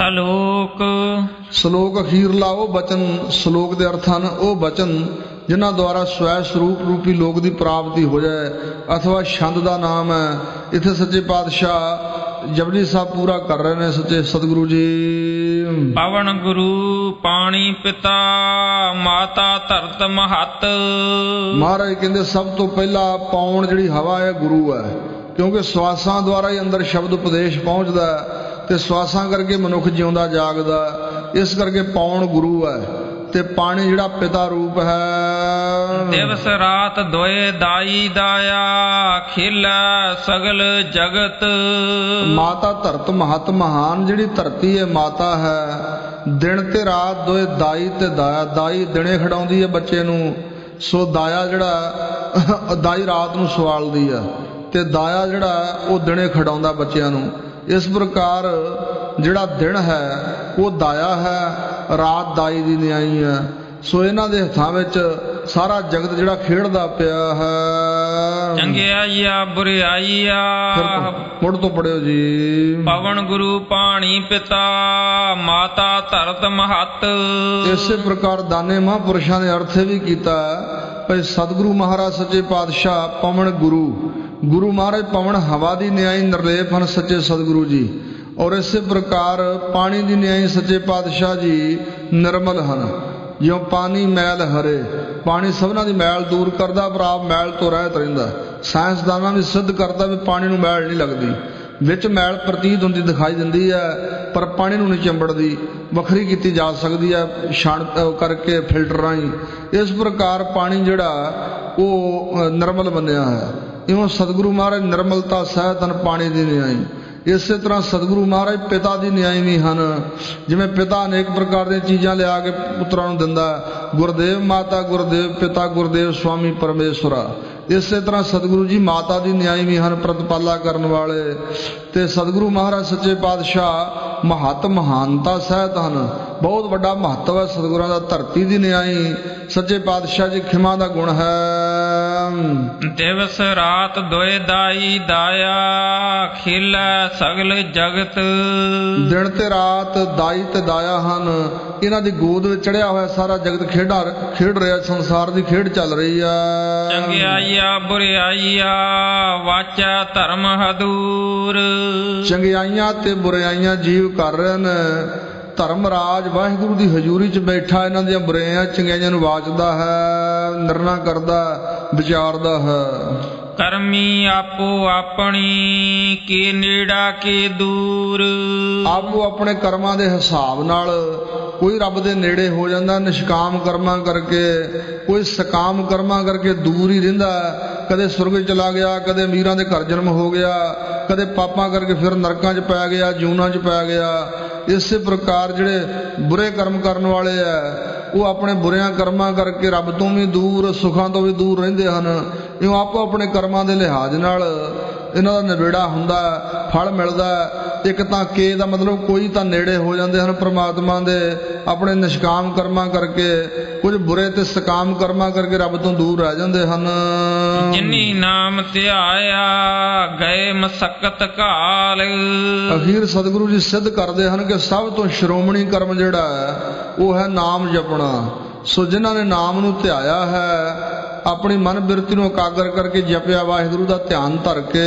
ਸਲੋਕ। ਸ਼ਲੋਕ ਅਖੀਰਲਾ ਉਹ ਬਚਨ ਸ਼ਲੋਕ ਦੇ ਅਰਥ ਹਨ। ਉਹ ਬਚਨ ਜਿਨ੍ਹਾਂ ਦੁਆਰਾ ਸਵੈ ਸਰੂਪ ਰੂਪੀ ਲੋਕ ਦੀ ਪ੍ਰਾਪਤੀ ਹੋ ਜਾਏ ਅਥਵਾ ਛੰਦ ਦਾ ਨਾਮ ਹੈ। ਇੱਥੇ ਸੱਚੇ ਪਾਤਸ਼ਾਹ ਜਪਜੀ ਸਾਹਿਬ ਪੂਰਾ ਕਰ ਰਹੇ ਨੇ ਸੱਚੇ ਸਤਿਗੁਰੂ ਜੀ। ਪਵਨ ਗੁਰੂ ਪਾਣੀ ਪਿਤਾ ਮਾਤਾ ਧਰਤ ਮਹਤ। ਮਹਾਰਾਜ ਕਹਿੰਦੇ ਸਭ ਤੋਂ ਪਹਿਲਾਂ ਪੌਣ ਜਿਹੜੀ ਹਵਾ ਹੈ ਗੁਰੂ ਹੈ। ਕਿਉਂਕਿ ਸਵਾਸਾਂ ਦੁਆਰਾ ਹੀ ਅੰਦਰ ਸ਼ਬਦ ਉਪਦੇਸ਼ ਪਹੁੰਚਦਾ ਹੈ। ਤੇ ਸਵਾਸਾਂ ਕਰਕੇ ਮਨੁੱਖ ਜਿਉਂਦਾ ਜਾਗਦਾ। ਇਸ ਕਰਕੇ ਪੌਣ ਗੁਰੂ ਹੈ ਤੇ ਪਾਣੀ ਜਿਹੜਾ ਪਿਤਾ ਰੂਪ ਹੈ। ਦਿਵਸ ਰਾਤ ਦੋਏ ਦਾਈ ਦਾਇਆ ਖੇਲਾ ਸਗਲ ਜਗਤ। ਮਾਤਾ ਧਰਤ ਮਹਤ ਮਹਾਨ ਜਿਹੜੀ ਧਰਤੀ ਹੈ ਮਾਤਾ ਹੈ। ਦਿਨ ਤੇ ਰਾਤ ਦੋਏ ਦਾਈ ਤੇ ਦਾਇਆ ਦਾਈ ਦਿਨੇ ਖੜਾਉਂਦੀ ਹੈ ਬੱਚੇ ਨੂੰ। ਸੋ ਦਾਇਆ ਜਿਹੜਾ ਦਾਈ ਰਾਤ ਨੂੰ ਸਵਾਲਦੀ ਹੈ ਤੇ ਦਾਇਆ ਜਿਹੜਾ ਉਹ ਦਿਨੇ ਖੜਾਉਂਦਾ ਬੱਚਿਆਂ ਨੂੰ। ਇਸ ਪ੍ਰਕਾਰ ਜਿਹੜਾ ਦਿਨ ਹੈ ਉਹ ਦਾਇਆ ਹੈ ਰਾਤ ਦਾਈ ਦੀ ਨਿਆਈ ਹੈ। ਸੋ ਇਹਨਾਂ ਦੇ ਹੱਥਾਂ ਵਿੱਚ ਸਾਰਾ ਜਗਤ ਜਿਹੜਾ ਖੇਡਦਾ ਪਿਆ ਹੈ। ਚੰਗਿਆਈਆ ਬੁਰਿਆਈਆ ਫਿਰ ਤੋਂ- ਮੁੜ ਤੋਂ ਪੜਿਓ ਜੀ। ਪਵਨ ਗੁਰੂ ਪਾਣੀ ਪਿਤਾ ਮਾਤਾ ਧਰਤ ਮਹਤ। ਇਸੇ ਪ੍ਰਕਾਰ ਦਾਨੇ ਮਹਾਂਪੁਰਸ਼ਾਂ ਦੇ ਅਰਥ ਵੀ ਕੀਤਾ ਹੈ ਭਈ ਸਤਿਗੁਰੂ ਮਹਾਰਾਜ ਸੱਚੇ ਪਾਤਸ਼ਾਹ ਪਵਨ ਗੁਰੂ ਗੁਰੂ ਮਹਾਰਾਜ ਪਵਨ ਹਵਾ ਦੀ ਨਿਆਈ ਨਿਰਲੇਪ ਹਨ ਸੱਚੇ ਸਤਿਗੁਰੂ ਜੀ। ਔਰ ਇਸੇ ਪ੍ਰਕਾਰ ਪਾਣੀ ਦੀ ਨਿਆਈ ਸੱਚੇ ਪਾਤਸ਼ਾਹ ਜੀ ਨਿਰਮਲ ਹਨ। ਜਿਉ ਪਾਣੀ ਮੈਲ ਹਰੇ ਪਾਣੀ ਸਭਨਾਂ ਦੀ ਮੈਲ ਦੂਰ ਕਰਦਾ ਪਰ ਆਪ ਮੈਲ ਤੋਂ ਰਹਿਤ ਰਹਿੰਦਾ। ਸਾਇੰਸਦਾਨਾਂ ਵੀ ਸਿੱਧ ਕਰਦਾ ਵੀ ਪਾਣੀ ਨੂੰ ਮੈਲ ਨਹੀਂ ਲੱਗਦੀ। ਵਿੱਚ ਮੈਲ ਪ੍ਰਤੀਤ ਹੁੰਦੀ ਦਿਖਾਈ ਦਿੰਦੀ ਹੈ ਪਰ ਪਾਣੀ ਨੂੰ ਨਹੀਂ ਚੰਬੜਦੀ। ਵੱਖਰੀ ਕੀਤੀ ਜਾ ਸਕਦੀ ਹੈ ਛਾਣ ਕਰਕੇ ਫਿਲਟਰ ਰਾਹੀਂ। ਇਸ ਪ੍ਰਕਾਰ ਪਾਣੀ ਜਿਹੜਾ ਉਹ ਅਹ, ਨਿਰਮਲ ਬਣਿਆ ਹੈ। ਇਉਂ ਸਤਿਗੁਰੂ ਮਹਾਰਾਜ ਨਿਰਮਲਤਾ ਸਹਿਤ ਹਨ ਪਾਣੀ ਦੀ ਨਿਆਈ। ਇਸੇ ਤਰ੍ਹਾਂ ਸਤਿਗੁਰੂ ਮਹਾਰਾਜ ਪਿਤਾ ਦੀ ਨਿਆਈ ਵੀ ਹਨ। ਜਿਵੇਂ ਪਿਤਾ ਅਨੇਕ ਪ੍ਰਕਾਰ ਦੀਆਂ ਚੀਜ਼ਾਂ ਲਿਆ ਕੇ ਪੁੱਤਰਾਂ ਨੂੰ ਦਿੰਦਾ ਗੁਰਦੇਵ ਮਾਤਾ, ਗੁਰਦੇਵ ਪਿਤਾ, ਗੁਰਦੇਵ ਸਵਾਮੀ ਪਰਮੇਸ਼ਵਰਾ ਇਸੇ ਤਰ੍ਹਾਂ ਸਤਿਗੁਰੂ ਜੀ ਮਾਤਾ ਦੀ ਨਿਆਈ ਵੀ ਹਨ ਪ੍ਰਤਪਾਲਾ ਕਰਨ ਵਾਲੇ। ਤੇ ਸਤਿਗੁਰੂ ਮਹਾਰਾਜ ਸੱਚੇ ਪਾਤਸ਼ਾਹ ਮਹਤ ਮਹਾਨਤਾ ਸਹਿਤ ਹਨ। ਬਹੁਤ ਵੱਡਾ ਮਹੱਤਵ ਹੈ ਸਤਿਗੁਰਾਂ ਦਾ ਧਰਤੀ ਦੀ ਨਿਆਈ। ਸੱਚੇ ਪਾਤਸ਼ਾਹ ਜੀ ਖਿਮਾ ਦਾ ਗੁਣ ਹੈ। ਦਿਵਸ ਰਾਤ ਦੋਏ ਦਾਈ ਦਾਇਆ ਖੇਲਾ ਸਗਲ ਜਗਤ। ਦਿਨ ਤੇ ਰਾਤ ਦਾਈ ਤੇ ਦਾਇਆ ਹਨ। ਇਹਨਾਂ ਦੀ ਗੋਦ ਵਿੱਚ ਚੜਿਆ ਹੋਇਆ ਸਾਰਾ ਜਗਤ ਖੇਡਾ ਖੇਡ ਰਿਹਾ ਸੰਸਾਰ ਦੀ ਖੇਡ ਚੱਲ ਰਹੀ ਆ ਚੰਗਿਆਈਆ ਬੁਰਿਆਈਆ ਵਾਚਾ ਧਰਮ ਹਦੂਰ। ਚੰਗਿਆਈਆਂ ਤੇ ਬੁਰਾਈਆਂ ਜੀਵ ਕਰ ਰਹੇ ਨੇ। ਧਰਮ ਰਾਜ ਵਾਹਿਗੁਰੂ ਦੀ ਹਜ਼ੂਰੀ 'ਚ ਬੈਠਾ ਇਹਨਾਂ ਦੀਆਂ ਬੁਰਾਈਆਂ ਚੰਗਿਆਈਆਂ ਨੂੰ ਵਾਚਦਾ ਹੈ। ਨਿਰਣਾ ਕਰਦਾ ਵਿਚਾਰਦਾ ਹੈ। ਕਰਮੀ ਆਪੋ ਆਪਣੀ ਕੀ ਨੇੜਾ ਕੀ ਦੂਰ। ਆਪੋ ਆਪਣੇ ਕਰਮਾਂ ਦੇ ਹਿਸਾਬ ਨਾਲ ਕੋਈ ਰੱਬ ਦੇ ਨੇੜੇ ਹੋ ਜਾਂਦਾ ਨਿਸ਼ਕਾਮ ਕਰਮਾਂ ਕਰਕੇ ਕੋਈ ਸਕਾਮ ਕਰਮਾਂ ਕਰਕੇ ਦੂਰ ਹੀ ਰਹਿੰਦਾ। ਕਦੇ ਸੁਰਗ ਚਲਾ ਗਿਆ ਕਦੇ ਅਮੀਰਾਂ ਦੇ ਘਰ ਜਨਮ ਹੋ ਗਿਆ ਕਦੇ ਪਾਪਾਂ ਕਰਕੇ ਫਿਰ ਨਰਕਾਂ 'ਚ ਪੈ ਗਿਆ ਜੂਨਾਂ 'ਚ ਪੈ ਗਿਆ। ਇਸੇ ਪ੍ਰਕਾਰ ਜਿਹੜੇ ਬੁਰੇ ਕਰਮ ਕਰਨ ਵਾਲੇ ਆ, ਉਹ ਆਪਣੇ ਬੁਰਿਆਂ ਕਰਮਾਂ ਕਰਕੇ ਰੱਬ ਤੋਂ ਵੀ ਦੂਰ, ਸੁੱਖਾਂ ਤੋਂ ਵੀ ਦੂਰ ਰਹਿੰਦੇ ਹਨ। ਇਉਂ ਆਪੋ ਆਪਣੇ ਕਰਮਾਂ ਦੇ ਲਿਹਾਜ਼ ਨਾਲ ਇਹਨਾਂ ਦਾ ਨਿਬੇੜਾ ਹੁੰਦਾ, ਫਲ ਮਿਲਦਾ ਇੱਕ ਤਾਂ ਕੇ ਦਾ ਮਤਲਬ ਕੋਈ ਤਾਂ ਨੇੜੇ ਹੋ ਜਾਂਦੇ ਹਨ ਪ੍ਰਮਾਤਮਾ ਦੇ ਆਪਣੇ ਨਿਸ਼ਕਾਮ ਕਰਮਾਂ ਕਰਕੇ ਕੁਝ ਬੁਰੇ ਤੇ ਸਕਾਮ ਕਰਮਾਂ ਕਰਕੇ ਰੱਬ ਤੋਂ ਦੂਰ ਰਹਿ ਜਾਂਦੇ ਹਨ। ਜਿਨੀ ਨਾਮ ਧਿਆਇਆ ਗਏ ਮਸਕਤ ਘਾਲ ਅਖੀਰ ਸਤਿਗੁਰੂ ਜੀ ਸਿੱਧ ਕਰਦੇ ਹਨ ਕਿ ਸਭ ਤੋਂ ਸ਼੍ਰੋਮਣੀ ਕਰਮ ਜਿਹੜਾ ਹੈ ਉਹ ਹੈ ਨਾਮ ਜਪਣਾ। ਸੋ ਜਿਨ੍ਹਾਂ ਨੇ ਨਾਮ ਨੂੰ ਧਿਆਇਆ ਹੈ ਆਪਣੀ ਮਨ ਬਿਰਤੀ ਨੂੰ ਇਕਾਗਰ ਕਰਕੇ ਜਪਿਆ ਵਾਹਿਗੁਰੂ ਦਾ ਧਿਆਨ ਧਰ ਕੇ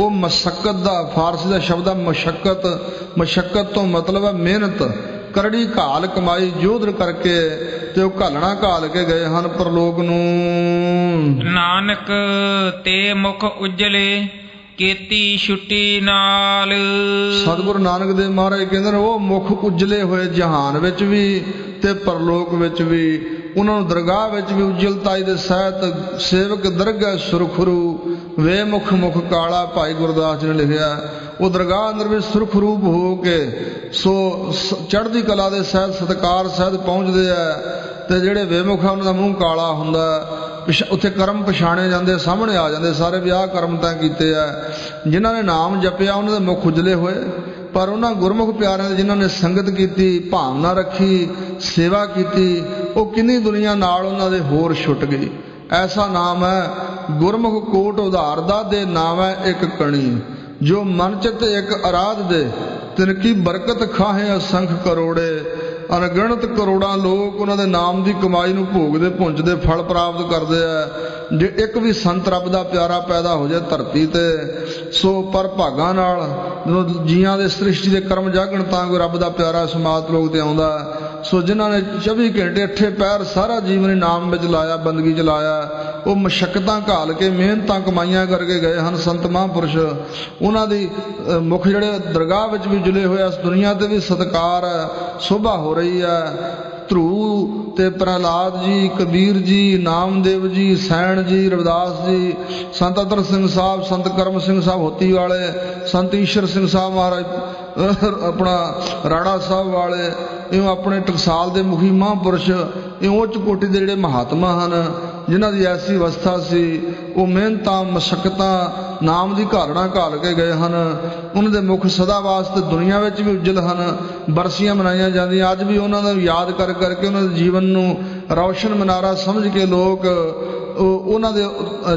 ਉਹ ਮਸ਼ੱਕਤ ਦਾ ਫਾਰਸੀ ਦਾ ਸ਼ਬਦ ਹੈ ਮਸ਼ੱਕਤ। ਮਸ਼ੱਕਤ ਤੋਂ ਮਤਲਬ ਹੈ ਮਿਹਨਤ ਕਰੜੀ ਘਾਲ ਕਮਾਈ ਜੋਧਰ ਕਰਕੇ ਤੇ ਉਹ ਘਾਲਣਾ ਘਾਲ ਕੇ ਗਏ ਹਨ ਪਰਲੋਕ ਨੂੰ। ਨਾਨਕ ਤੇ ਮੁਖ ਉਜਲੇ ਕੀਤੀ ਛੁੱਟੀ ਨਾਲ। ਸਤਿਗੁਰੂ ਨਾਨਕ ਦੇਵ ਮਹਾਰਾਜ ਕਹਿੰਦੇ ਨੇ ਉਹ ਮੁਖ ਉਜਲੇ ਹੋਏ ਜਹਾਨ ਵਿੱਚ ਵੀ ਤੇ ਪਰਲੋਕ ਵਿੱਚ ਵੀ। ਉਹਨਾਂ ਨੂੰ ਦਰਗਾਹ ਵਿੱਚ ਵੀ ਉਜਲਤਾਈ ਦੇ ਸਹਿਤ ਸੇਵਕ ਦਰਗਾਹ ਸੁਰਖਰੂ ਵੇ ਮੁਖ ਮੁਖ ਕਾਲਾ ਭਾਈ ਗੁਰਦਾਸ ਜੀ ਨੇ ਲਿਖਿਆ, ਉਹ ਦਰਗਾਹ ਅੰਦਰ ਵੀ ਸੁਰਖਰੂਪ ਹੋ ਕੇ ਸੋ ਚੜ੍ਹਦੀ ਕਲਾ ਦੇ ਸਹਿਤ ਸਤਕਾਰ ਸਹਿਤ ਪਹੁੰਚਦੇ ਆ ਤੇ ਜਿਹੜੇ ਵੇਮੁਖ ਆ, ਉਹਨਾਂ ਦਾ ਮੂੰਹ ਕਾਲਾ ਹੁੰਦਾ। ਪਿਛ- ਉੱਥੇ ਕਰਮ ਪਛਾਣੇ ਜਾਂਦੇ, ਸਾਹਮਣੇ ਆ ਜਾਂਦੇ, ਸਾਰੇ ਵਿਆਹ ਕਰਮ ਤਾਂ ਕੀਤੇ ਆ। ਜਿਨ੍ਹਾਂ ਨੇ ਨਾਮ ਜਪਿਆ, ਉਹਨਾਂ ਦੇ ਮੁਖ ਉਜਲੇ ਹੋਏ। ਪਰ ਉਹਨਾਂ ਗੁਰਮੁਖ ਪਿਆਰਿਆਂ ਦੇ ਜਿਨ੍ਹਾਂ ਨੇ ਸੰਗਤ ਕੀਤੀ, ਭਾਵਨਾ ਰੱਖੀ, ਸੇਵਾ ਕੀਤੀ ਉਹ ਕਿੰਨੀ ਦੁਨੀਆ ਨਾਲ ਉਹਨਾਂ ਦੇ ਹੋਰ ਛੁੱਟ ਗਈ। ਐਸਾ ਨਾਮ ਹੈ, ਗੁਰਮੁਖ ਕੋਟ ਉਧਾਰ ਦਾ ਦੇ ਨਾਮ ਹੈ ਇੱਕ ਕਣੀ, ਜੋ ਮਨ ਚਿਤ ਇੱਕ ਅਰਾਧ ਦੇ ਤਿਨ ਕੀ ਬਰਕਤ ਖਾਹੇ ਅਸੰਖ ਕਰੋੜੇ, ਅਣਗਿਣਤ ਕਰੋੜਾਂ ਲੋਕ ਉਹਨਾਂ ਦੇ ਨਾਮ ਦੀ ਕਮਾਈ ਨੂੰ ਭੋਗਦੇ ਪੁੰਜਦੇ ਫਲ ਪ੍ਰਾਪਤ ਕਰਦੇ ਆ। ਜੇ ਇੱਕ ਵੀ ਸੰਤ ਰੱਬ ਦਾ ਪਿਆਰਾ ਪੈਦਾ ਹੋ ਜਾਏ ਧਰਤੀ ਤੇ, ਸੋ ਪਰ ਭਾਗਾਂ ਨਾਲ ਜੀਆਂ ਦੇ ਸ੍ਰਿਸ਼ਟੀ ਦੇ ਕਰਮ ਜਾਗਣ ਤਾਂ ਕੋਈ ਰੱਬ ਦਾ ਪਿਆਰਾ ਸਮਾਤ ਲੋਕ ਤੇ ਆਉਂਦਾ। ਸੋ ਜਿਨ੍ਹਾਂ ਨੇ 24 ਘੰਟੇ ਅੱਠੇ ਪੈਰ ਸਾਰਾ ਜੀਵਨ ਨਾਮ ਵਿੱਚ ਲਾਇਆ ਬੰਦਗੀ ਚ ਲਾਇਆ ਉਹ ਮਸ਼ਕਤਾਂ ਘਾਲ ਕੇ ਮਿਹਨਤਾਂ ਕਮਾਈਆਂ ਕਰਕੇ ਗਏ ਹਨ ਸੰਤ ਮਹਾਂਪੁਰਸ਼। ਉਹਨਾਂ ਦੀ ਅ, ਮੁਖ ਜਿਹੜੇ ਦਰਗਾਹ ਵਿੱਚ ਵੀ ਜੁਲੇ ਹੋਏ ਇਸ ਦੁਨੀਆ ਤੇ ਵੀ ਸਤਕਾਰ ਹੈ, ਸ਼ੋਭਾ ਹੋ ਰਹੀ ਹੈ। ਧਰੂ ਤੇ ਪ੍ਰਹਲਾਦ ਜੀ ਕਬੀਰ ਜੀ ਨਾਮਦੇਵ ਜੀ ਸੈਣ ਜੀ ਰਵਿਦਾਸ ਜੀ ਸੰਤ ਅਤਰ ਸਿੰਘ ਸਾਹਿਬ ਸੰਤ ਕਰਮ ਸਿੰਘ ਸਾਹਿਬ ਹੋਤੀ ਵਾਲੇ ਸੰਤ ਈਸ਼ਰ ਸਿੰਘ ਸਾਹਿਬ ਮਹਾਰਾਜ ਆਪਣਾ ਰਾੜਾ ਸਾਹਿਬ ਵਾਲੇ, ਇਉਂ ਆਪਣੇ ਟਕਸਾਲ ਦੇ ਮੁਖੀ ਮਹਾਂਪੁਰਸ਼, ਇਉਂ ਉੱਚ ਕੋਟੀ ਦੇ ਜਿਹੜੇ ਮਹਾਤਮਾ ਹਨ, ਜਿਨ੍ਹਾਂ ਦੀ ਐਸੀ ਅਵਸਥਾ ਸੀ, ਉਹ ਮਿਹਨਤਾਂ, ਮਸ਼ਕਤਾਂ ਨਾਮ ਦੀ ਘਾਲਣਾ ਘਾਲ ਕੇ ਗਏ ਹਨ। ਉਹਨਾਂ ਦੇ ਮੁਖ ਸਦਾ ਵਾਸਤੇ ਦੁਨੀਆ ਵਿੱਚ ਵੀ ਉਜਲ ਹਨ, ਬਰਸੀਆਂ ਮਨਾਈਆਂ ਜਾਂਦੀਆਂ। ਅੱਜ ਵੀ ਉਹਨਾਂ ਦਾ ਯਾਦ ਕਰ ਕਰਕੇ ਉਹਨਾਂ ਦੇ ਜੀਵਨ ਨੂੰ ਰੌਸ਼ਨ ਮਨਾਰਾ ਸਮਝ ਕੇ ਲੋਕ ਉਹਨਾਂ ਦੇ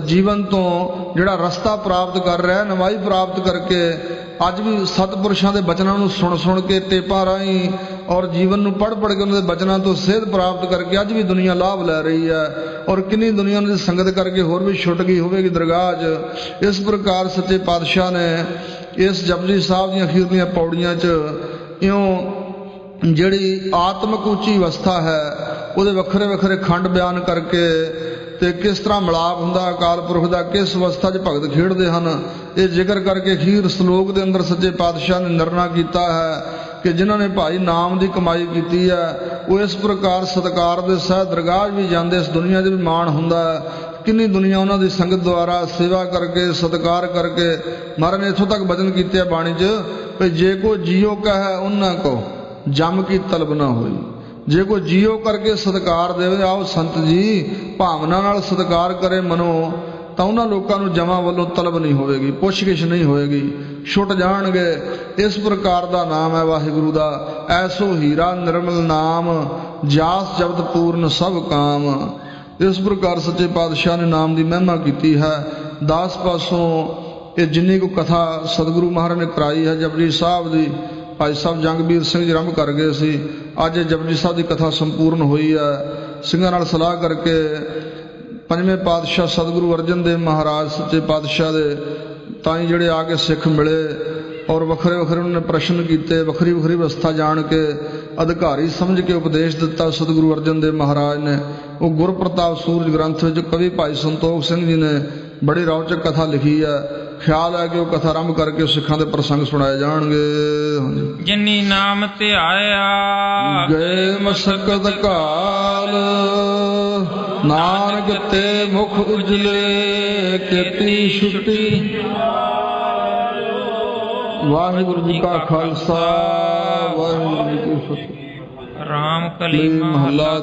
ਜੀਵਨ ਤੋਂ ਜਿਹੜਾ ਰਸਤਾ ਪ੍ਰਾਪਤ ਕਰ ਰਿਹਾ, ਨਵਾਈ ਪ੍ਰਾਪਤ ਕਰਕੇ ਅੱਜ ਵੀ ਸਤਪੁਰਸ਼ਾਂ ਦੇ ਬਚਨਾਂ ਨੂੰ ਸੁਣ ਸੁਣ ਕੇ ਟੇਪਾਂ ਰਾਹੀਂ ਔਰ ਜੀਵਨ ਨੂੰ ਪੜ੍ਹ ਪੜ੍ਹ ਕੇ ਉਹਨਾਂ ਦੇ ਬਚਨਾਂ ਤੋਂ ਸੇਧ ਪ੍ਰਾਪਤ ਕਰਕੇ ਅੱਜ ਵੀ ਦੁਨੀਆ ਲਾਭ ਲੈ ਰਹੀ ਹੈ। ਔਰ ਕਿੰਨੀ ਦੁਨੀਆ ਉਹਨਾਂ ਦੀ ਸੰਗਤ ਕਰਕੇ ਹੋਰ ਵੀ ਛੁੱਟ ਗਈ ਹੋਵੇਗੀ ਦਰਗਾਹ 'ਚ। ਇਸ ਪ੍ਰਕਾਰ ਸੱਚੇ ਪਾਤਸ਼ਾਹ ਨੇ ਇਸ ਜਪਜੀ ਸਾਹਿਬ ਦੀਆਂ ਅਖੀਰਲੀਆਂ ਪੌੜੀਆਂ 'ਚ ਇਉਂ ਜਿਹੜੀ ਆਤਮਕ ਉੱਚੀ ਅਵਸਥਾ ਹੈ, ਉਹਦੇ ਵੱਖਰੇ ਵੱਖਰੇ ਖੰਡ ਬਿਆਨ ਕਰਕੇ ਤੇ ਕਿਸ ਤਰ੍ਹਾਂ ਮਿਲਾਪ ਹੁੰਦਾ ਅਕਾਲ ਪੁਰਖ ਦਾ ਕਿਸ ਅਵਸਥਾ 'ਚ ਭਗਤ ਖੇਡਦੇ ਹਨ? ਇਹ ਜ਼ਿਕਰ ਕਰਕੇ ਖੀਰ ਸ਼ਲੋਕ ਦੇ ਅੰਦਰ ਸੱਚੇ ਪਾਤਸ਼ਾਹ ਨੇ ਨਿਰਣਾ ਕੀਤਾ ਹੈ ਕਿ ਜਿਨ੍ਹਾਂ ਨੇ ਭਾਈ ਨਾਮ ਦੀ ਕਮਾਈ ਕੀਤੀ ਹੈ, ਉਹ ਇਸ ਪ੍ਰਕਾਰ ਸਤਕਾਰ ਦੇ ਸਹਿ ਦਰਗਾਹ ਵੀ ਜਾਂਦੇ, ਇਸ ਦੁਨੀਆ 'ਚ ਵੀ ਮਾਣ ਹੁੰਦਾ ਹੈ। ਕਿੰਨੀ ਦੁਨੀਆ ਉਹਨਾਂ ਦੀ ਸੰਗਤ ਦੁਆਰਾ ਸੇਵਾ ਕਰਕੇ, ਸਤਕਾਰ ਕਰਕੇ, ਮਹਾਰਾਜ ਨੇ ਇੱਥੋਂ ਤੱਕ ਬਚਨ ਕੀਤੇ ਆ ਬਾਣੀ 'ਚ ਕਿ ਜੇ ਕੋ ਜੀਓ ਕਹੈ ਉਹਨਾਂ ਕੋ ਜਮ ਕੀ ਤਲਬ ਨਾ ਹੋਈ। ਜੇ ਕੋ ਜੀਓ ਕਰਕੇ ਸਤਕਾਰ ਦੇਵੇ, ਆਓ ਸੰਤ ਜੀ ਭਾਵਨਾ ਨਾਲ ਸਤਿਕਾਰ ਕਰੇ ਮਨੋ, ਤਾਂ ਉਹਨਾਂ ਲੋਕਾਂ ਨੂੰ ਜਮਾ ਵੱਲੋਂ ਤਲਬ ਨਹੀਂ ਹੋਵੇਗੀ, ਪੁੱਛਗਿਛ ਨਹੀਂ ਹੋਵੇਗੀ ਛੁੱਟ ਜਾਣਗੇ। ਇਸ ਪ੍ਰਕਾਰ ਦਾ ਨਾਮ ਹੈ ਵਾਹਿਗੁਰੂ ਦਾ, ਐਸੋ ਹੀਰਾ ਨਿਰਮਲ ਨਾਮ, ਜਾਸ ਜਬਤ ਪੂਰਨ ਸਭ ਕਾਮ। ਇਸ ਪ੍ਰਕਾਰ ਸੱਚੇ ਪਾਤਸ਼ਾਹ ਨੇ ਨਾਮ ਦੀ ਮਹਿਮਾ ਕੀਤੀ ਹੈ। ਦਾਸ ਪਾਸੋਂ ਇਹ ਜਿੰਨੀ ਕੋ ਕਥਾ ਸਤਿਗੁਰੂ ਮਹਾਰਾਜ ਨੇ ਕਰਾਈ ਹੈ, ਜਪਜੀ ਸਾਹਿਬ ਦੀ, ਭਾਈ ਸਾਹਿਬ ਜੰਗਬੀਰ ਸਿੰਘ ਜੀ ਆਰੰਭ ਕਰ ਗਏ ਸੀ। ਅੱਜ ਇਹ ਜਪਜੀ ਸਾਹਿਬ ਦੀ ਕਥਾ ਸੰਪੂਰਨ ਹੋਈ ਹੈ। ਸਿੰਘਾਂ ਨਾਲ ਸਲਾਹ ਕਰਕੇ ਪੰਜਵੇਂ ਪਾਤਸ਼ਾਹ ਸਤਿਗੁਰੂ ਅਰਜਨ ਦੇਵ ਮਹਾਰਾਜ ਸੱਚੇ ਪਾਤਸ਼ਾਹ ਦੇ ਤਾਂ ਹੀ ਜਿਹੜੇ ਆ ਕੇ ਸਿੱਖ ਮਿਲੇ ਔਰ ਵੱਖਰੇ ਵੱਖਰੇ ਉਹਨਾਂ ਨੇ ਪ੍ਰਸ਼ਨ ਕੀਤੇ ਵੱਖਰੀ ਵੱਖਰੀ ਅਵਸਥਾ ਜਾਣ ਕੇ ਅਧਿਕਾਰੀ ਸਮਝ ਕੇ ਉਪਦੇਸ਼ ਦਿੱਤਾ ਸਤਿਗੁਰੂ ਅਰਜਨ ਦੇਵ ਮਹਾਰਾਜ ਨੇ। ਉਹ ਗੁਰਪ੍ਰਤਾਪ ਸੂਰਜ ਗ੍ਰੰਥ ਵਿੱਚ ਕਵੀ ਭਾਈ ਸੰਤੋਖ ਸਿੰਘ ਜੀ ਨੇ ਬੜੀ ਰੌਚਕ ਕਥਾ ਲਿਖੀ ਹੈ। ਖਿਆਲ ਹੈ ਕਿ ਉਹ ਕਥਾ ਆਰੰਭ ਕਰਕੇ ਸਿੱਖਾਂ ਦੇ ਪ੍ਰਸੰਗ ਸੁਣਾਏ ਜਾਣਗੇ। ਜਿਨੀ ਨਾਮ ਧਿਆਇਆ ਗਏ ਮਸਕਤ ਕਾਲ ਨਾਨਕ ਤੇ ਮੁਖ ਉਜਲੇ ਕੀਤੀ ਛੁੱਟੀ। ਵਾਹਿਗੁਰੂ ਜੀ ਕਾ ਖਾਲਸਾ ਵਾਹਿਗੁਰੂ ਜੀ ਕੀ ਫਤਿਹ। ਰਾਮ ਕਲੀ ਮਹਲਾ